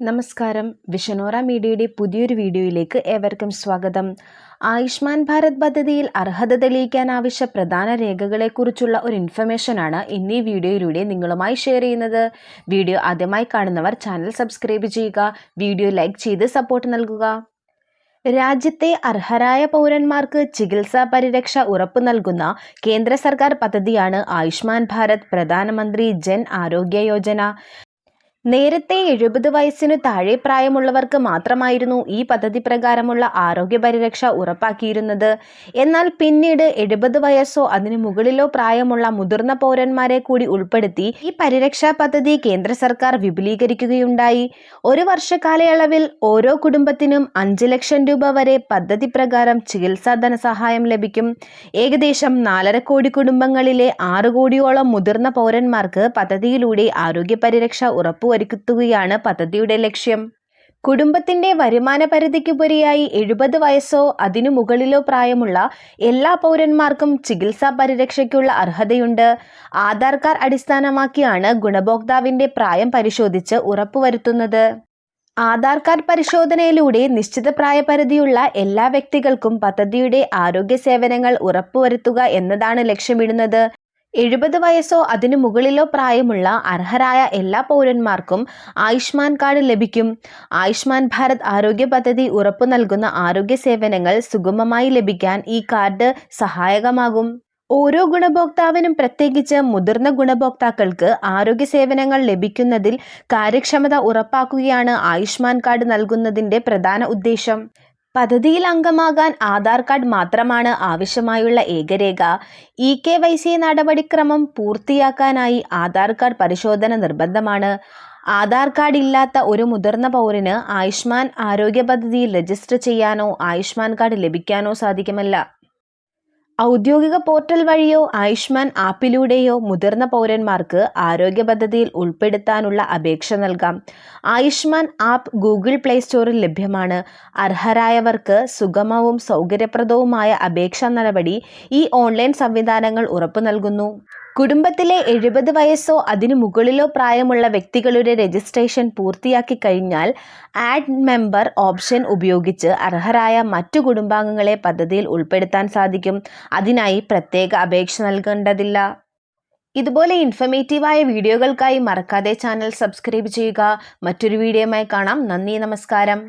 നമസ്കാരം. വിഷനോറ മീഡിയയുടെ പുതിയൊരു വീഡിയോയിലേക്ക് ഏവർക്കും സ്വാഗതം. ആയുഷ്മാൻ ഭാരത് പദ്ധതിയിൽ അർഹത തെളിയിക്കാൻ ആവശ്യ പ്രധാന രേഖകളെക്കുറിച്ചുള്ള ഒരു ഇൻഫർമേഷനാണ് ഇന്ന് ഈ വീഡിയോയിലൂടെ നിങ്ങളുമായി ഷെയർ ചെയ്യുന്നത്. വീഡിയോ ആദ്യമായി കാണുന്നവർ ചാനൽ സബ്സ്ക്രൈബ് ചെയ്യുക വീഡിയോ ലൈക്ക് ചെയ്ത് സപ്പോർട്ട് നൽകുക. രാജ്യത്തെ അർഹരായ പൗരന്മാർക്ക് ചികിത്സാ പരിരക്ഷ ഉറപ്പു നൽകുന്ന കേന്ദ്ര സർക്കാർ പദ്ധതിയാണ് ആയുഷ്മാൻ ഭാരത് പ്രധാനമന്ത്രി ജൻ ആരോഗ്യ യോജന. നേരത്തെ എഴുപത് വയസ്സിനു താഴെ പ്രായമുള്ളവർക്ക് മാത്രമായിരുന്നു ഈ പദ്ധതി പ്രകാരമുള്ള ആരോഗ്യ പരിരക്ഷ ഉറപ്പാക്കിയിരുന്നത്. എന്നാൽ പിന്നീട് എഴുപത് വയസ്സോ അതിനു മുകളിലോ പ്രായമുള്ള മുതിർന്ന പൗരന്മാരെ കൂടി ഉൾപ്പെടുത്തി ഈ പരിരക്ഷാ പദ്ധതി കേന്ദ്ര സർക്കാർ വിപുലീകരിക്കുകയുണ്ടായി. ഒരു വർഷ കാലയളവിൽ ഓരോ കുടുംബത്തിനും അഞ്ച് ലക്ഷം രൂപ വരെ പദ്ധതി പ്രകാരം ചികിത്സാ ധനസഹായം ലഭിക്കും. ഏകദേശം നാലര കോടി കുടുംബങ്ങളിലെ ആറ് കോടിയോളം മുതിർന്ന പൗരന്മാർക്ക് പദ്ധതിയിലൂടെ ആരോഗ്യ പരിരക്ഷ ഉറപ്പുവരുത്തുകയാണ് പദ്ധതിയുടെ ലക്ഷ്യം. കുടുംബത്തിന്റെ വരുമാന പരിധിക്കുപരിയായി എഴുപത് വയസ്സോ അതിനു മുകളിലോ പ്രായമുള്ള എല്ലാ പൗരന്മാർക്കും ചികിത്സാ പരിരക്ഷയ്ക്കുള്ള അർഹതയുണ്ട്. ആധാർ കാർഡ് അടിസ്ഥാനമാക്കിയാണ് ഗുണഭോക്താവിന്റെ പ്രായം പരിശോധിച്ച് ഉറപ്പുവരുത്തുന്നത്. ആധാർ കാർഡ് പരിശോധനയിലൂടെ നിശ്ചിത പ്രായപരിധിയുള്ള എല്ലാ വ്യക്തികൾക്കും പദ്ധതിയുടെ ആരോഗ്യ സേവനങ്ങൾ ഉറപ്പുവരുത്തുക എന്നതാണ് ലക്ഷ്യമിടുന്നത്. എഴുപത് വയസ്സോ അതിനു മുകളിലോ പ്രായമുള്ള അർഹരായ എല്ലാ പൗരന്മാർക്കും ആയുഷ്മാൻ കാർഡ് ലഭിക്കും. ആയുഷ്മാൻ ഭാരത് ആരോഗ്യ പദ്ധതി ഉറപ്പു നൽകുന്ന ആരോഗ്യ സേവനങ്ങൾ സുഗമമായി ലഭിക്കാൻ ഈ കാർഡ് സഹായകമാകും. ഓരോ ഗുണഭോക്താവിനും പ്രത്യേകിച്ച് മുതിർന്ന ഗുണഭോക്താക്കൾക്ക് ആരോഗ്യ സേവനങ്ങൾ ലഭിക്കുന്നതിൽ കാര്യക്ഷമത ഉറപ്പാക്കുകയാണ് ആയുഷ്മാൻ കാർഡ് നൽകുന്നതിന്റെ പ്രധാന ഉദ്ദേശം. പദ്ധതിയിൽ അംഗമാകാൻ ആധാർ കാർഡ് മാത്രമാണ് ആവശ്യമായുള്ള ഏകരേഖ. ഇ കെ വൈ സി നടപടിക്രമം പൂർത്തിയാക്കാനായി ആധാർ കാർഡ് പരിശോധന നിർബന്ധമാണ്. ആധാർ കാർഡ് ഇല്ലാത്ത ഒരു മുതിർന്ന പൗരന് ആയുഷ്മാൻ ആരോഗ്യ പദ്ധതിയിൽ രജിസ്റ്റർ ചെയ്യാനോ ആയുഷ്മാൻ കാർഡ് ലഭിക്കാനോ സാധിക്കുമല്ല. ഔദ്യോഗിക പോർട്ടൽ വഴിയോ ആയുഷ്മാൻ ആപ്പിലൂടെയോ മുതിർന്ന പൗരന്മാർക്ക് ആരോഗ്യ പദ്ധതിയിൽ ഉൾപ്പെടുത്താനുള്ള അപേക്ഷ നൽകാം. ആയുഷ്മാൻ ആപ്പ് ഗൂഗിൾ പ്ലേ സ്റ്റോറിൽ ലഭ്യമാണ്. അർഹരായവർക്ക് സുഗമവും സൗകര്യപ്രദവുമായ അപേക്ഷാ നടപടി ഈ ഓൺലൈൻ സംവിധാനങ്ങൾ ഉറപ്പു നൽകുന്നു. കുടുംബത്തിലെ എഴുപത് വയസ്സോ അതിനു മുകളിലോ പ്രായമുള്ള വ്യക്തികളുടെ രജിസ്ട്രേഷൻ പൂർത്തിയാക്കി കഴിഞ്ഞാൽ ആഡ് മെമ്പർ ഓപ്ഷൻ ഉപയോഗിച്ച് അർഹരായ മറ്റു കുടുംബാംഗങ്ങളെ പദ്ധതിയിൽ ഉൾപ്പെടുത്താൻ സാധിക്കും. അതിനായി പ്രത്യേക അപേക്ഷ നൽകേണ്ടതില്ല. ഇതുപോലെ ഇൻഫർമേറ്റീവായ വീഡിയോകൾക്കായി മറക്കാതെ ചാനൽ സബ്സ്ക്രൈബ് ചെയ്യുക. മറ്റൊരു വീഡിയോയുമായി കാണാം. നന്ദി നമസ്കാരം.